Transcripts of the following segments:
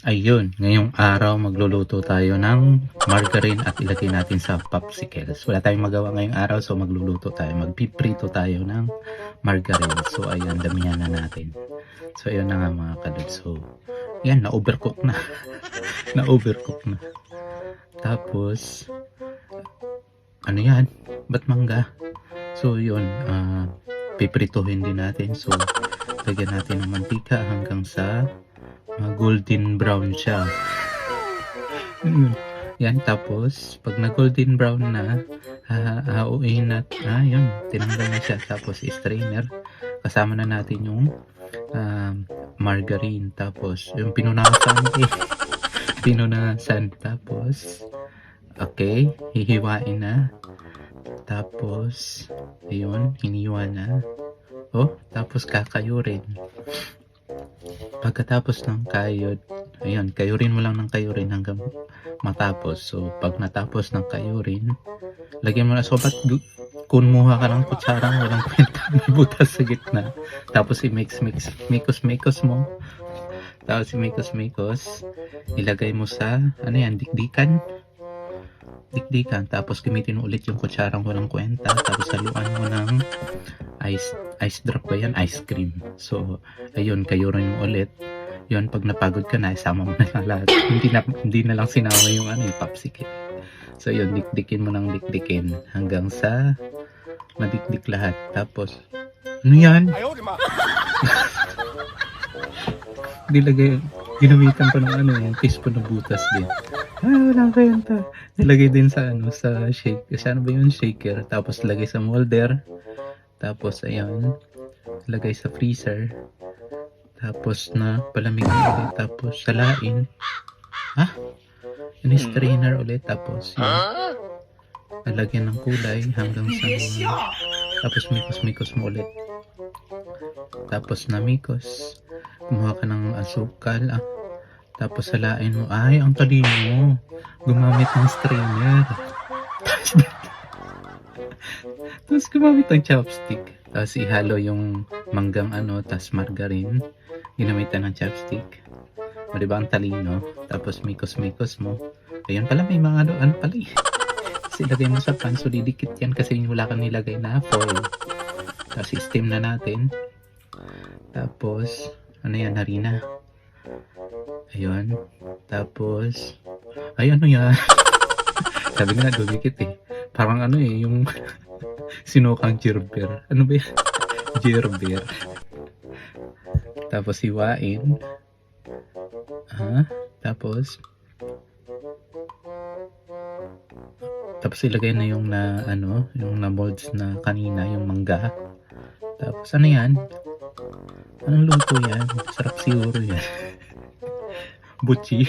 Ayun, ngayong araw magluluto tayo ng margarine at ilagay natin sa popsicles. Wala tayong magawa ngayong araw so magluluto tayo. Magpiprito tayo ng margarine. So ayun, damihan na natin. So ayun na nga mga kalod. So yan, na-overcook na. na-overcook na. Tapos, ano yan? Ba't mangga? So yun, ah, piprituhin din natin. So, lagyan natin ng mantika hanggang sa golden brown siya. Yan, tapos, pag na golden brown na, ha hauin na, ah, yun, tinanggal na siya. Tapos, strainer, kasama na natin yung um, margarine. Tapos, yung pinunasan, eh, pinunasan. Tapos, okay, hihiwain na. Tapos, ayun, hiniwa na. Oh, tapos kakayurin. Pagkatapos ng kayod, ayun, kayurin mo lang ng kayurin hanggang matapos. So, pag natapos ng kayurin, lagyan mo na, so ba't kumuha ka ng kutsarang walang kwenta, may butas sa gitna. Tapos i-mix, mix, mikos, mikos mo. Tapos i-mikos, mikos. Ilagay mo sa, ano yan, dikdikan dikdikan tapos gamitin mo ulit yung kutsarang walang kwenta tapos haluan mo ng ice ice drop ba yan? Ice cream. So, ayun, kayo rin mo ulit. Yun, pag napagod ka na, isama mo na lang lahat. hindi, na, hindi na lang sinama yung ano, yung popsicle. So, yun, dikdikin mo ng dikdikin hanggang sa madikdik lahat. Tapos, ano yan? Oh, Dilagay, ginamitan pa ng ano, yung piece na butas din. Ah, walang kwenta. Nilagay din sa ano, sa shake. Kasi ano ba yun? Shaker. Tapos lagay sa molder. Tapos, ayun. Lagay sa freezer. Tapos na palamigin ulit. Tapos salain. Ha? Yung strainer ulit. Tapos yun. Lalagyan ng kulay hanggang sa mga... Tapos mikos-mikos mo ulit. Tapos na mikos. Kumuha ka ng asukal. Ah. Tapos salain mo. Ay, ang talino mo. Gumamit ng strainer. Tapos gumamit ng chopstick. Tapos ihalo yung manggang ano, tas margarine. Ginamitan ng chopstick. O diba ang talino? Tapos mikos-mikos mo. Ayun pala, may mga ano, ano pala eh. Tapos ilagay mo sa pan, so didikit yan kasi wala kang nilagay na foil. Tapos steam na natin. Tapos, ano yan, harina. Ayun. Tapos, ay ano yan? Sabi nga, dumikit eh. Parang ano eh, yung sinukang gerber. Ano ba yan? Gerber. Tapos hiwain. Ha? Tapos, tapos ilagay na yung na ano, yung na molds na kanina, yung mangga. Tapos ano yan? Anong luto yan? Sarap siguro yan. Butchi.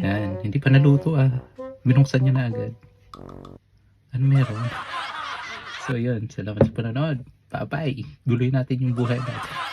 Yan, hindi pa naluto ah. Binuksan niya na agad. Ano meron? So yun, salamat sa panonood. Bye-bye. Guloy natin yung buhay natin.